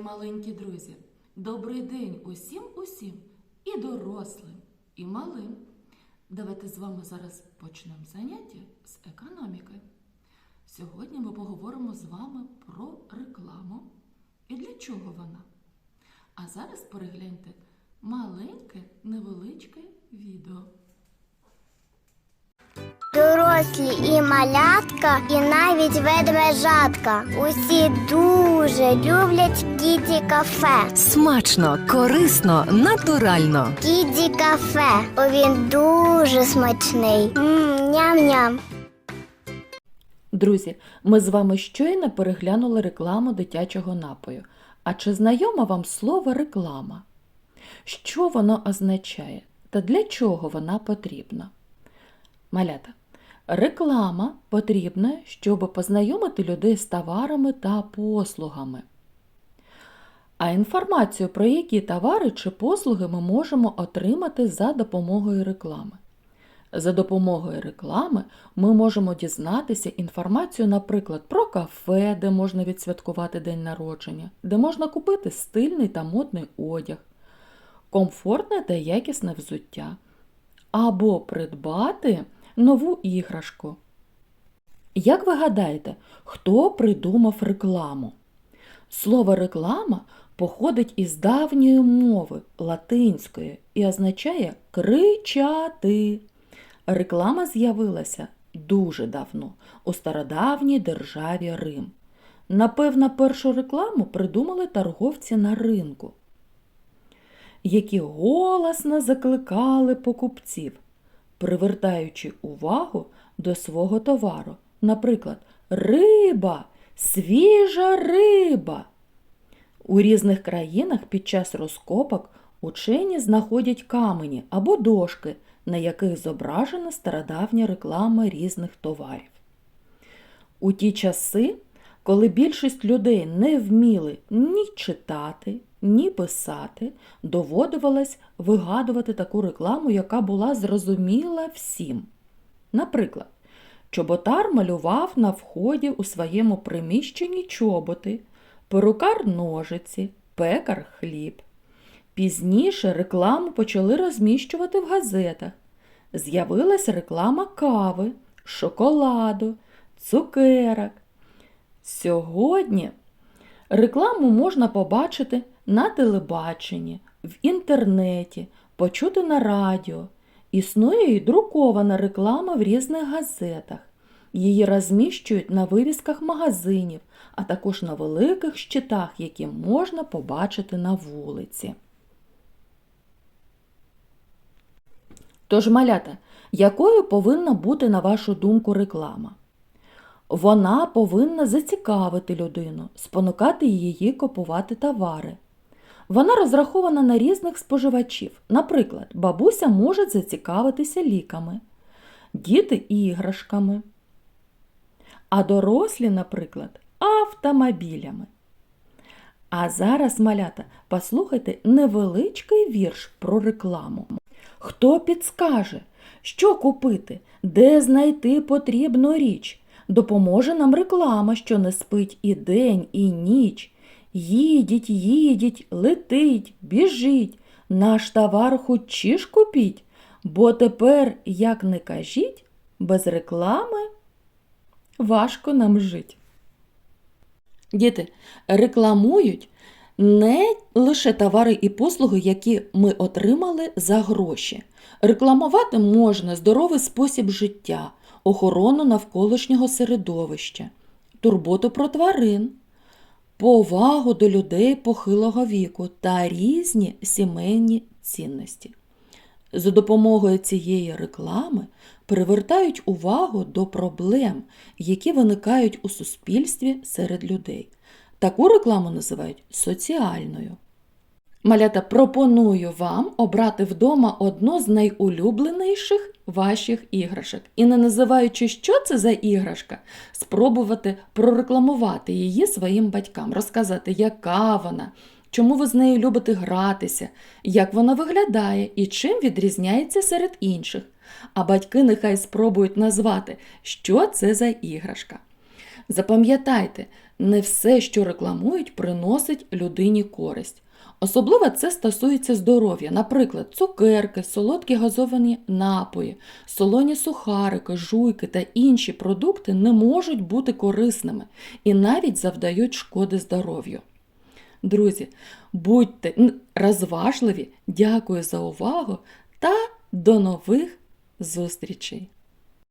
маленькі друзі, добрий день усім усім, і дорослим, і малим. Давайте з вами зараз почнемо заняття з економіки. Сьогодні ми поговоримо з вами про рекламу і для чого вона. А зараз перегляньте маленьке невеличке відео. Дорослі і малятка, і навіть ведмежатка. Усі дуже люблять кіді кафе. Смачно, корисно, натурально. Кіді кафе. Бо він дуже смачний. Ням-ням. Друзі, ми з вами щойно переглянули рекламу дитячого напою. А чи знайома вам слово реклама? Що воно означає та для чого вона потрібна? Малята, реклама потрібна, щоб познайомити людей з товарами та послугами. А інформацію про які товари чи послуги ми можемо отримати за допомогою реклами. За допомогою реклами ми можемо дізнатися інформацію, наприклад, про кафе, де можна відсвяткувати день народження, де можна купити стильний та модний одяг, комфортне та якісне взуття, або придбати нову іграшку. Як ви гадаєте, хто придумав рекламу? Слово реклама походить із давньої мови латинської і означає кричати. Реклама з'явилася дуже давно у стародавній державі Рим. Напевно, першу рекламу придумали торговці на ринку, які голосно закликали покупців, привертаючи увагу до свого товару. Наприклад, риба, свіжа риба. У різних країнах під час розкопок учені знаходять камені або дошки, на яких зображена стародавня реклама різних товарів. У ті часи, коли більшість людей не вміли ні читати, ні писати, доводилось вигадувати таку рекламу, яка була зрозуміла всім. Наприклад, чоботар малював на вході у своєму приміщенні чоботи, перукар ножиці, пекар хліб. Пізніше рекламу почали розміщувати в газетах. З'явилася реклама кави, шоколаду, цукерок. Сьогодні рекламу можна побачити на телебаченні, в інтернеті, почути на радіо. Існує і друкована реклама в різних газетах. Її розміщують на вивісках магазинів, а також на великих щитах, які можна побачити на вулиці. Тож, малята, якою повинна бути, на вашу думку, реклама? Вона повинна зацікавити людину, спонукати її купувати товари. Вона розрахована на різних споживачів. Наприклад, бабуся може зацікавитися ліками, діти іграшками, а дорослі, наприклад, автомобілями. А зараз, малята, послухайте невеличкий вірш про рекламу. Хто підскаже, що купити, де знайти потрібну річ? Допоможе нам реклама, що не спить і день, і ніч. Їдіть, їдіть, летить, біжіть, наш товар хочі ж купіть, бо тепер, як не кажіть, без реклами важко нам жить. Діти рекламують не лише товари і послуги, які ми отримали за гроші. Рекламувати можна здоровий спосіб життя, охорону навколишнього середовища, турботу про тварин, повагу до людей похилого віку та різні сімейні цінності. За допомогою цієї реклами привертають увагу до проблем, які виникають у суспільстві серед людей. Таку рекламу називають соціальною. Малята, пропоную вам обрати вдома одну з найулюбленіших ваших іграшок. І не називаючи, що це за іграшка, спробувати прорекламувати її своїм батькам, розказати, яка вона, чому ви з нею любите гратися, як вона виглядає і чим відрізняється серед інших. А батьки нехай спробують назвати, що це за іграшка. Запам'ятайте, не все, що рекламують, приносить людині користь. Особливо це стосується здоров'я, наприклад, цукерки, солодкі газовані напої, солоні сухарики, жуйки та інші продукти не можуть бути корисними і навіть завдають шкоди здоров'ю. Друзі, будьте розважливі, дякую за увагу та до нових зустрічей!